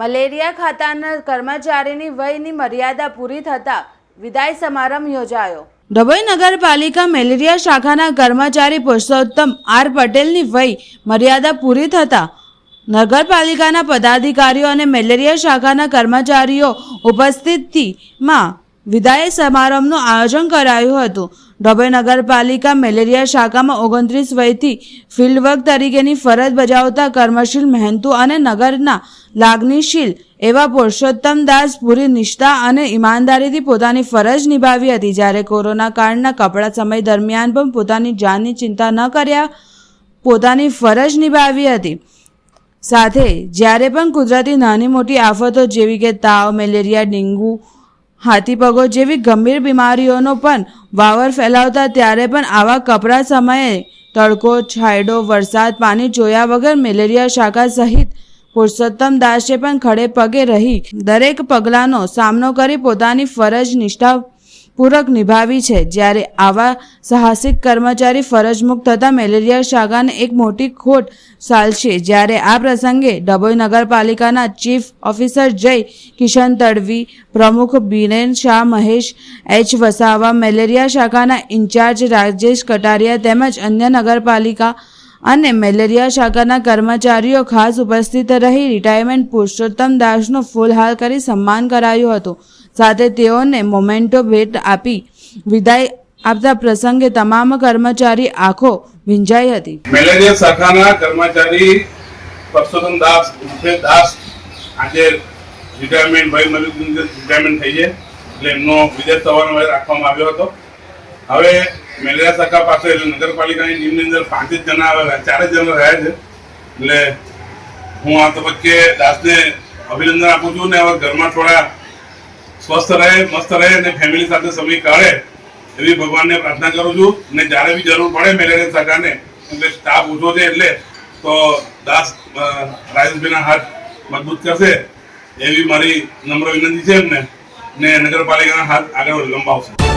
Malaria ખાતાના કર્મચારીની વયની મર્યાદા પૂરી થતાં વિદાય સમારંભ યોજાયો. ડભોઈ નગરપાલિકા મેલેરિયા શાખાના કર્મચારી પુરુષોત્તમ આર પટેલની વય મર્યાદા પૂરી થતાં નગરપાલિકાના પદાધિકારીઓ અને મેલેરિયા શાખાના કર્મચારીઓ ઉપસ્થિતિમાં વિદાય સમારંભનું આયોજન કરાયું હતું. ડભોઈ નગરપાલિકા મેલેરિયા શાખામાં ઓગણત્રીસ વયથી ફિલ્ડવર્ક તરીકેની ફરજ બજાવતા કર્મશીલ મહેનતુ અને નગરના લાગણીશીલ એવા પુરુષોત્તમ દાસ પૂરી નિષ્ઠા અને ઈમાનદારીથી પોતાની ફરજ નિભાવી હતી. જ્યારે કોરોના કાળના કપડા સમય દરમિયાન પણ પોતાની જાનની ચિંતા ન કર્યા, પોતાની ફરજ નિભાવી હતી. સાથે જ્યારે પણ કુદરતી નાની મોટી આફતો જેવી કે તાવ, મેલેરિયા ડેન્ગુ હાથીપગો જેવી ગંભીર બીમારીઓનો પણ વાવર ફેલાવતા ત્યારે પણ આવા કપરા સમયે તડકો, છાંયડો, વરસાદ, પાણી જોયા વગર મેલેરિયા શાખા સહિત પુરુષોત્તમ દાસે પણ ખડે પગે રહી દરેક પગલાંનો સામનો કરી પોતાની ફરજ નિષ્ઠાપૂર્વક નિભાવી છે. જ્યારે આવા સાહસિક કર્મચારી ફરજમુક્ત થતાં મેલેરિયા શાખાને એક મોટી ખોટ સાલશે જ્યારે આ પ્રસંગે ડભોઈ નગરપાલિકાના ચીફ ઓફિસર જય કિશન તડવી, પ્રમુખ બિરેન શાહ, મહેશ એચ વસાવા, મેલેરિયા શાખાના ઇન્ચાર્જ રાજેશ કટારિયા તેમજ અન્ય નગરપાલિકા અને મેલેરિયા શાખાના કર્મચારીઓ ખાસ ઉપસ્થિત રહી રિટાયરમેન્ટ પુરુષોત્તમ દાસનું ફૂલહાર કરી સન્માન કરાયું હતું. સાથે તેઓને મોમેન્ટો ભેટ આપી વિદાય આપતા પ્રસંગે તમામ કર્મચારી આંખો ભીંજાઈ હતી. મેલેરિયા શાખાના કર્મચારી પરસોત્તમ દાસ ઉર્ફે દાસ આજે રિટાયરમેન્ટ ભાઈ મલિક રિટાયરમેન્ટ થઈ છે. એટલે એમનો વિદેશ થવાનો રાખવામાં આવ્યો હતો. હવે મેલેરિયા શાખા પાસે એટલે નગરપાલિકાની ટીમની અંદર પાંચ જ જણા આવે ચાર જ જણા રહ્યા છે. એટલે હું આ તબક્કે દાસને અભિનંદન આપું છું ને હવે ઘરમાં થોડા સ્વસ્થ રહે, મસ્ત રહે અને ફેમિલી સાથે સમય કાઢે એવી ભગવાનને પ્રાર્થના કરું છું. ને જ્યારે બી જરૂર પડે મેલેરિયા શાખાને એટલે સ્ટાફ ઓછો છે એટલે તો દાસ રાજેશભાઈના હાથ મજબૂત કરશે એવી મારી નમ્ર વિનંતી છે એમને. ને નગરપાલિકાના હાથ આગળ લંબાવશે.